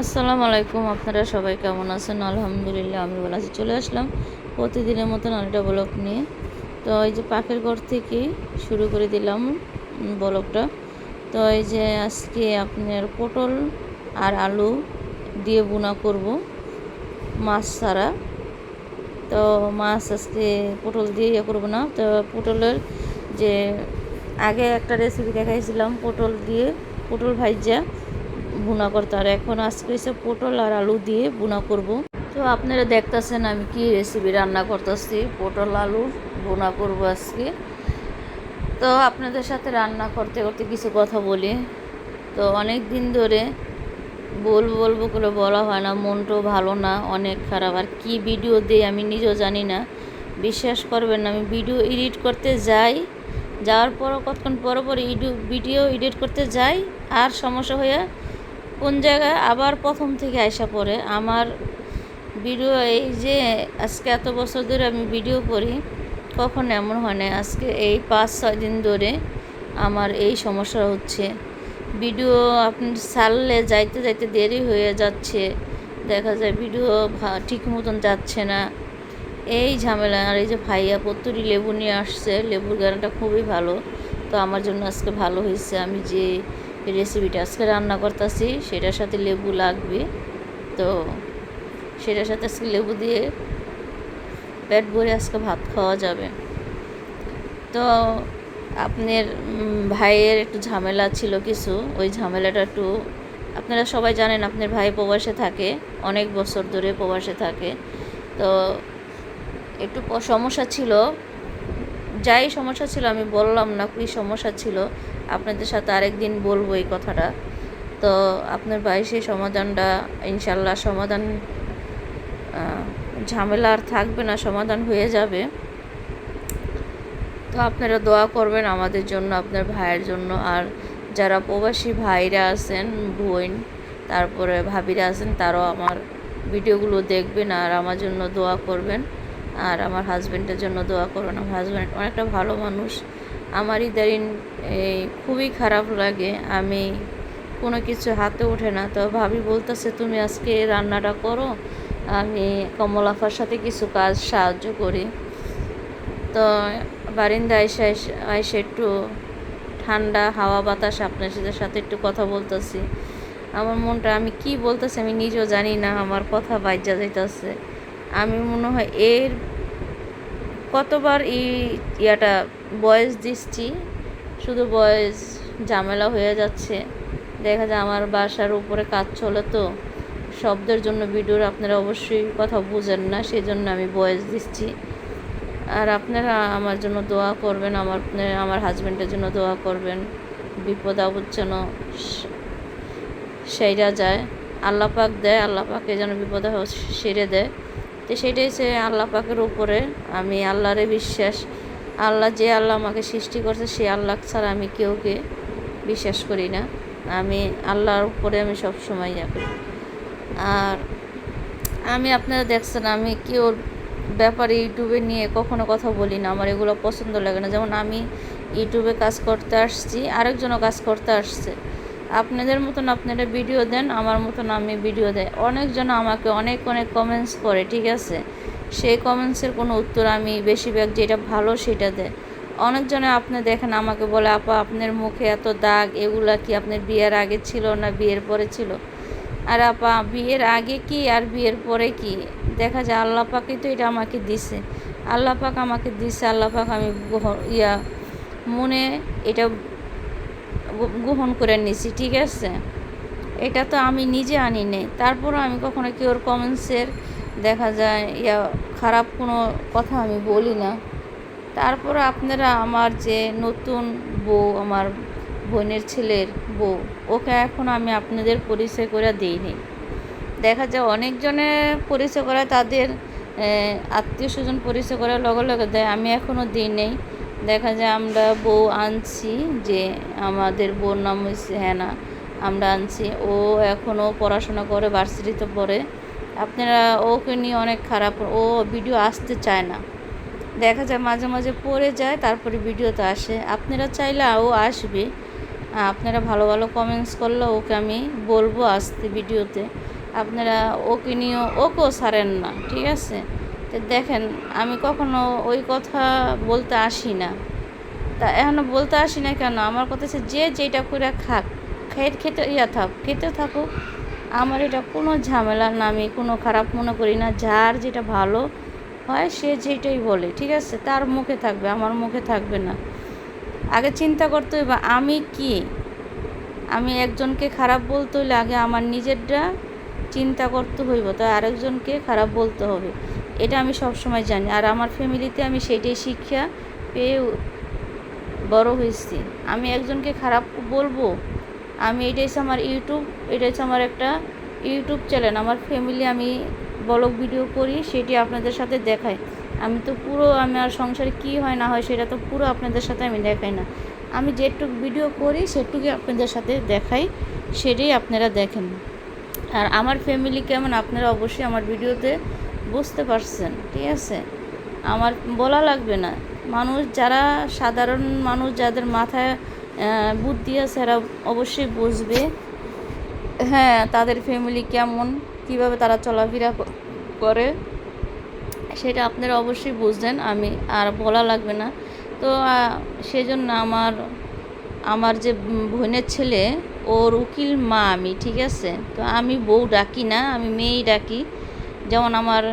আসসালামু আলাইকুম, আপনারা সবাই কেমন আছেন? আলহামদুলিল্লাহ, আমি ভালো আছি। চলে আসলাম প্রতিদিনের মতন আরেকটা ব্লগ নিয়ে। তো এই যে পাখের ঘর থেকে শুরু করে দিলাম ব্লগটা। তো এই যে আজকে আপনার পটল আর আলু দিয়ে বোনা করব, মাছ ছাড়া। তো মাছ আজকে পটল দিয়ে ইয়ে করব না। তো পটলের যে আগে একটা রেসিপি দেখাইছিলাম, পটল দিয়ে পটল ভাইজা। বুনা করতে। আর এখন আজকে হচ্ছে পটল আর আলু দিয়ে বুনা করব। তো আপনারা দেখতেছেন আমি কি রেসিপি রান্না করতেছি। পটল, আলু বুনা করব আজকে। তো আপনাদের সাথে রান্না করতে করতে কিছু কথা বলি। তো অনেক দিন ধরে বলব বলব করে বলা হয় না মনটাও ভালো না, অনেক খারাপ। আর কি ভিডিও দিই আমি নিজেও জানি না। বিশ্বাস করবেন না, আমি ভিডিও এডিট করতে যাই। যাওয়ার পরও কতক্ষণ পর পর ভিডিও এডিট করতে যাই। আর সমস্যা হয়ে কোন জায়গায় আবার প্রথম থেকে আসা পড়ে? আমার ভিডিও এই যে আজকে এত বছর ধরে আমি ভিডিও করি, কখন এমন হয় না আজকে এই পাঁচ, ছয় দিন ধরে আমার এই সমস্যা হচ্ছে। ভিডিও আপনি ছাড়লে যাইতে যাইতে দেরি হয়ে যাচ্ছে। দেখা যায় ভিডিও ঠিক মতন যাচ্ছে না। এই ঝামেলা। আর এই যে ভাইয়া পত্তরি লেবু নিয়ে আসছে, লেবুর গানটা খুবই ভালো। তো আমার জন্য আজকে ভালো হয়েছে। আমি যে রেসিপিটা আজকে রান্না করতেছি, সেটার সাথে লেবু লাগবে। তো সেটার সাথে আজকে লেবু দিয়ে পেট ভরে আজকে ভাত খাওয়া যাবে। তো আপনার ভাইয়ের একটু ঝামেলা ছিল কিছু, ওই ঝামেলাটা একটু, আপনারা সবাই জানেন আপনার ভাই প্রবাসে থাকে, অনেক বছর ধরে প্রবাসে থাকে। তো একটু সমস্যা ছিল যাই সমস্যা ছিল, আমি বললাম না কী সমস্যা ছিল। আপনাদের সাথে আরেক দিন বলব এই কথাটা। তো আপনার ভাই সেই সমাধানটা ইনশাল্লাহ সমাধান ঝামেলা আর থাকবে না, সমাধান হয়ে যাবে। তো আপনারা দোয়া করবেন আমাদের জন্য, আপনার ভাইয়ের জন্য। আর যারা প্রবাসী ভাইরা আছেন, বোন, তারপরে ভাবিরা আছেন, তারাও আমার ভিডিওগুলো দেখবেন আর আমার জন্য দোয়া করবেন। আর আমার হাজব্যান্ডের জন্য দোয়া করবেন আমার হাজব্যান্ড অনেকটা ভালো মানুষ। আমার ইদারিন এই খুবই খারাপ লাগে। আমি কোনো কিছু হাতে ওঠে না। তো ভাবি বলতেছে, তুমি আজকে রান্নাটা করো। আমি কমলাফার সাথে কিছু কাজ সাহায্য করি। তো বারিন্দা আইসা, আইসে একটু ঠান্ডা হাওয়া বাতাস আপনার সাথে একটু কথা বলতেছি। আমার মনটা আমি কি বলতেছি আমি নিজেও জানি না। আমার কথা বাইজা যাইতেছে। আমি মনে হয় এর কতবার এই ইয়াটা বয়স দিচ্ছি, শুধু বয়স ঝামেলা হয়ে যাচ্ছে। দেখা যায় আমার বাসার উপরে কাজ চলে তো, শব্দের জন্য ভিডিওর আপনারা অবশ্যই কথা বুঝেন না সেই জন্য আমি বয়স দিচ্ছি। আর আপনারা আমার জন্য দোয়া করবেন, আমার আমার হাজব্যান্ডের জন্য দোয়া করবেন। বিপদ আপদ যেন সেইরা যায়। আল্লাহ পাক দেয়, আল্লাহ পাকে যেন বিপদ সেরে দেয়। তো সেটাই সে আল্লাহ পাকের উপরে আমি আল্লাহরে বিশ্বাস। আল্লাহ যে আল্লাহ আমাকে সৃষ্টি করছে, সে আল্লাহ ছাড়া আমি কেউকে বিশ্বাস করি না। আমি আল্লাহর উপরে আমি সব সময় করি। আর আমি আপনারা দেখছেন, আমি কেউ ব্যাপারে ইউটিউবে নিয়ে কখনো কথা বলি না, আমার এগুলো পছন্দ লাগে না। যেমন আমি ইউটিউবে কাজ করতে আসছি, আরেকজনও কাজ করতে আসছে। আপনাদের মতন আপনারা ভিডিও দেন, আমার মতন আমি ভিডিও দেয় অনেকজন আমাকে অনেক অনেক কমেন্টস করে, ঠিক আছে? সেই কমেন্টসের কোনো উত্তর আমি বেশিরভাগ যেটা ভালো সেটা দেয় অনেকজনে আপনি দেখেন আমাকে বলে, আপা, আপনার মুখে এত দাগ, এগুলা কি আপনার বিয়ের আগে ছিল না বিয়ের পরে ছিল? আর আপা, বিয়ের আগে কি আর বিয়ের পরে কি? দেখা যায় আল্লাহ পাকই তো এটা আমাকে দিছে। আল্লাহ পাক আমাকে দিছে, আল্লাহ পাক আমি ইয়া, মনে এটা গ্রহণ করে নিছি, ঠিক আছে? এটা তো আমি নিজে আনি নেই। তারপরও আমি কখনো কেউর কমেন্টসের দেখা যায়, ইয়া, খারাপ কোনো কথা আমি বলি না। তারপরে আপনারা আমার যে নতুন বউ, আমার বোনের ছেলের বউ, ওকে এখন আমি আপনাদের পরিচয় করে দিইনি দেখা যায় অনেকজনে পরিচয় করে তাদের আত্মীয় স্বজন পরিচয় করার লগে লগে দেয়, আমি এখনও দিই নেই। দেখা যায় আমরা বউ আনছি যে আমাদের বউর নাম হয়েছে হ্যানা আমরা আনছি। ও এখনও পড়াশোনা করে ভার্সিটিতে পড়ে। আপনারা ওকে নিয়ে অনেক খারাপ, ও ভিডিও আসতে চায় না। দেখা যায় মাঝে মাঝে পড়ে যায়, তারপরে ভিডিওতে আসে। আপনারা চাইলে ও আসবে। আপনারা ভালো ভালো কমেন্টস করলে ওকে আমি বলব আসতে ভিডিওতে আপনারা ওকে নিয়ে, ওকেও ছাড়েন না, ঠিক আছে? দেখেন, আমি কখনো ওই কথা বলতে আসি না তা এখনও বলতে আসি না কেন? আমার কথা হচ্ছে যে যেটা করে খাক খেয়ে খেতে ইয়া থাক খেতে থাকুক, আমার এটা কোনো ঝামেলা না, আমি কোনো খারাপ মনে করি না, যার যেটা ভালো হয় সে যেটাই বলে, ঠিক আছে? তার মুখে থাকবে, আমার মুখে থাকবে না। আগে চিন্তা করতে হইবে, আমি কি? আমি একজনকে খারাপ বলতে হইলে আগে আমার নিজেরটা চিন্তা করতে হইব তো আরেকজনকে খারাপ বলতে হবে। এটা আমি সব সময় জানি। আর আমার ফ্যামিলিতে আমি সেটাই শিক্ষা পেয়ে বড় হয়েছি। আমি একজনকে খারাপ বলব, আমি এটা হচ্ছে আমার ইউটিউব এটা হচ্ছে আমার একটা ইউটিউব চ্যানেল। আমার ফ্যামিলি আমি ব্লগ ভিডিও করি, সেটি আপনাদের সাথে দেখাই। আমি তো পুরো আমার সংসারে কি হয় না হয় সেটা তো পুরো আপনাদের সাথে আমি দেখাই না। আমি যেটুক ভিডিও করি, সেটুকুই আপনাদের সাথে দেখাই, সেটাই আপনারা দেখেন। আর আমার ফ্যামিলি কেমন, আপনারা অবশ্যই আমার ভিডিওতে বুঝতে পারছেন, ঠিক আছে? আমার বলা লাগবে না। মানুষ যারা সাধারণ মানুষ, যাদের মাথায় বুদ্ধি আছে, এরা অবশ্যই বুঝবে হ্যাঁ তাদের ফ্যামিলি কেমন, কীভাবে তারা চলাফেরা করে, সেটা আপনারা অবশ্যই বুঝলেন আমি আর বলা লাগবে না। তো সেজন্য আমার আমার যে বোনের ছেলে, ওর উকিল মা আমি, ঠিক আছে? তো আমি বউ ডাকি না, আমি মেয়েই ডাকি। যেমন আমার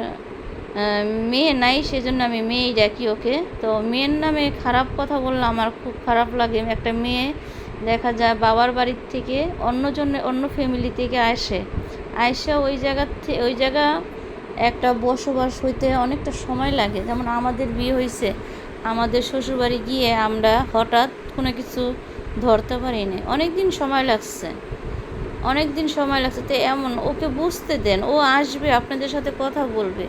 মেয়ে নাই, সেজন্য আমি মেয়েই ডাকি ওকে। তো মেয়ের নামে খারাপ কথা বললে আমার খুব খারাপ লাগে। একটা মেয়ে দেখা যায় বাবার বাড়ির থেকে অন্যজনের, অন্য ফ্যামিলি থেকে আসে। আয়সা ওই জায়গার থেকে ওই জায়গা একটা বসবাস হইতে অনেকটা সময় লাগে। যেমন আমাদের বিয়ে হয়েছে আমাদের শ্বশুরবাড়ি গিয়ে আমরা হঠাৎ কোনো কিছু ধরতে পারিনি। অনেক দিন সময় লাগছে। অনেক দিন সময় লাগছে, তো এমন, ওকে বুঝতে দেন, ও আসবে, আপনাদের সাথে কথা বলবে।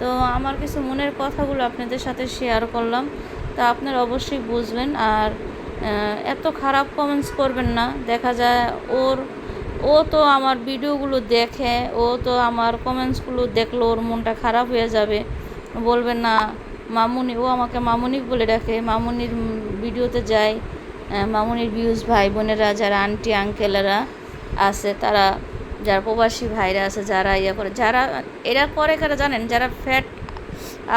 তো আমার কিছু মনের কথাগুলো আপনাদের সাথে শেয়ার করলাম, তো আপনারা অবশ্যই বুঝবেন। আর এত খারাপ কমেন্টস করবেন না, দেখা যায় ওর, ও তো আমার ভিডিওগুলো দেখে, ও তো আমার কমেন্টসগুলো দেখল, ওর মনটা খারাপ হয়ে যাবে। বলবে না, মামুনি, ও আমাকে মামুনি বলে ডাকে, মামুনির ভিডিওতে যায় মামুনির ভিউজ ভাই বোনেরা, যারা আন্টি আঙ্কেলেরা আছে, তারা যারা প্রবাসী ভাইরা আছে, যারা ইয়ে করে, যারা, এরা করে কারা জানেন? যারা ফ্যাট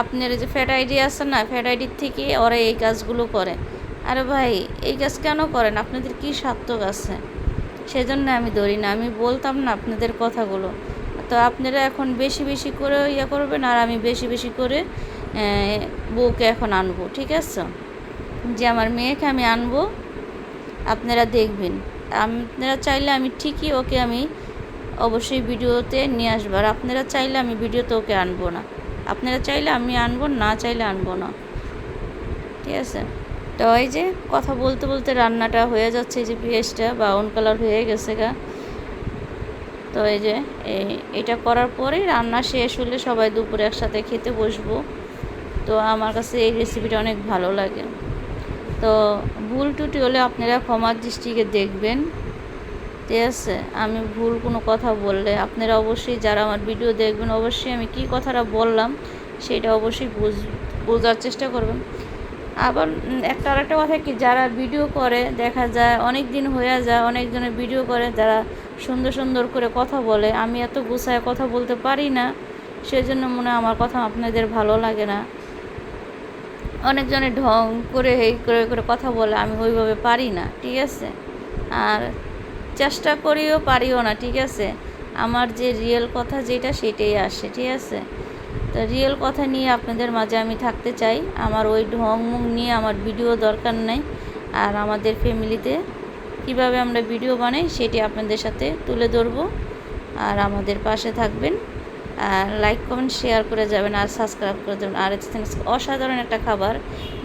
আপনার যে ফ্যাট আইডি আছে না ফ্যাট আইডির থেকে ওরা এই কাজগুলো করে। আরে ভাই, এই কাজ কেন করেন? আপনাদের কি সার্থক আছে? সেজন্য আমি ধরি না, আমি বলতাম না আপনাদের কথাগুলো। তো আপনারা এখন বেশি বেশি করে ইয়ে করবেন, আর আমি বেশি বেশি করে বউকে এখন আনব, ঠিক আছে? যে আমার মেয়েকে আমি আনব, আপনারা দেখবেন। আপনারা চাইলে আমি ঠিকই ওকে আমি অবশ্যই ভিডিওতে নিয়ে আসব। আর আপনারা চাইলে আমি ভিডিওতে ওকে আনব না। আপনারা চাইলে আমি আনব, না চাইলে আনব না। ঠিক আছে? তো এই যে কথা বলতে বলতে রান্নাটা হয়ে যাচ্ছে এই যে পেঁয়াজটা ব্রাউন কালার হয়ে গেছে গা। তো এই যে এটা করার পরে রান্না শেষ হলে সবাই দুপুরে একসাথে খেতে বসবো। তো আমার কাছে এই রেসিপিটা অনেক ভালো লাগে। তো ভুল টুটি হলে আপনারা ক্ষমার দৃষ্টিকে দেখবেন। ঠিক আছে? আমি ভুল কোনো কথা বললে আপনারা অবশ্যই যারা আমার ভিডিও দেখবেন, অবশ্যই আমি কী কথাটা বললাম সেটা অবশ্যই বুঝ, বোঝার চেষ্টা করবেন। আবার একটা আরেকটা কথা কি, যারা ভিডিও করে, দেখা যায় অনেক দিন হয়ে যায় অনেকজনের ভিডিও করে, যারা সুন্দর সুন্দর করে কথা বলে, আমি এত গুছায় কথা বলতে পারি না, সেজন্য মনে আমার কথা আপনাদের ভালো লাগে না। অনেকজনে ঢং করে এই করে করে কথা বলে, আমি ওইভাবে পারি না, ঠিক আছে? আর চেষ্টা করিও পারিও না, ঠিক আছে? আমার যে রিয়েল কথা যেটা সেটাই আসে, ঠিক আছে? তো রিয়েল কথা নিয়ে আপনাদের মাঝে আমি থাকতে চাই। আমার ওই ঢং মুং নিয়ে আমার ভিডিও দরকার নেই। আর আমাদের ফ্যামিলিতে কীভাবে আমরা ভিডিও বানাই সেটি আপনাদের সাথে তুলে ধরবো। আর আমাদের পাশে থাকবেন লাইক কমেন্ট শেয়ার করে যাবেন আর সাবস্ক্রাইব করে দেবেন আর হচ্ছে অসাধারণ একটা খাবার,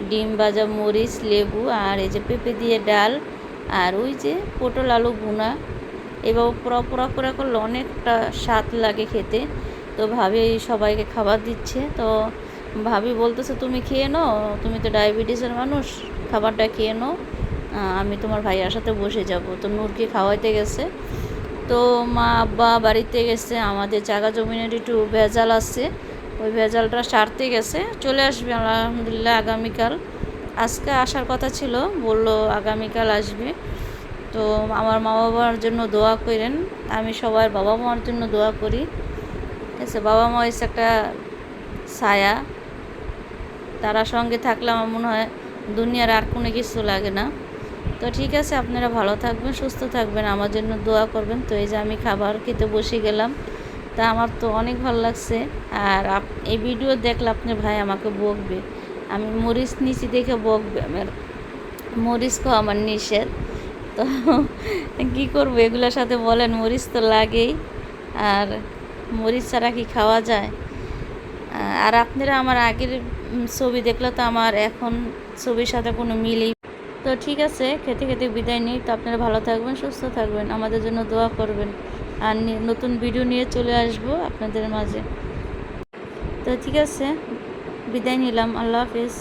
ডিম ভাজা, মরিচ, লেবু আর এই যে পেঁপে দিয়ে ডাল আর ওই যে পটল আলু ভুনা এভাবে পোড়া পোড়া করে করলে অনেকটা স্বাদ লাগে খেতে। তো ভাবি সবাইকে খাবার দিচ্ছে। তো ভাবি বলতেছে, তুমি খেয়ে নাও, তুমি তো ডায়াবেটিসের মানুষ, খাবারটা খেয়ে নাও। আমি তোমার ভাইয়ার সাথে বসে যাব। তো নূরকে খাওয়াইতে গেছে। তো মা আব্বা বাড়িতে গেছে, আমাদের জায়গা জমিনের একটু ভেজাল আছে, ওই ভেজালটা সারতে গেছে, চলে আসবে আলহামদুলিল্লাহ আগামীকাল। আজকে আসার কথা ছিল, বলল আগামীকাল আসবে। তো আমার মা বাবার জন্য দোয়া করেন, আমি সবার বাবা মার জন্য দোয়া করি। ঠিক আছে, বাবা মা হচ্ছে একটা ছায়া, তারা সঙ্গে থাকলে আমার মনে হয় দুনিয়ার আর কোনো কিছু লাগে না। তো ঠিক আছে, আপনারা ভালো থাকবেন, সুস্থ থাকবেন, আমার জন্য দোয়া করবেন। তো এই যে আমি খাবার খেতে বসে গেলাম, তা আমার তো অনেক ভালো লাগছে। আর এই ভিডিও দেখলে আপনার ভাই আমাকে বকবে। আমি মরিচ নিচি দেখে বকবে, আমার মরিচ খাওয়া আমার নিষেধ। তো কী করব, এগুলোর সাথে বলেন, মরিচ তো লাগেই। আর মরিচ ছাড়া কি খাওয়া যায়? আর আপনারা আমার আগের ছবি দেখলে তো আমার এখন ছবির সাথে কোনো মিলই তো ঠিক আছে, খেতে খেতে বিদায় নিই। তো আপনারা ভালো থাকবেন, সুস্থ থাকবেন। আমাদের জন্য দোয়া করবেন। আর নতুন ভিডিও নিয়ে চলে আসব আপনাদের মাঝে। তো ঠিক আছে, বিদায় নিলাম। আল্লাহ হাফিজ।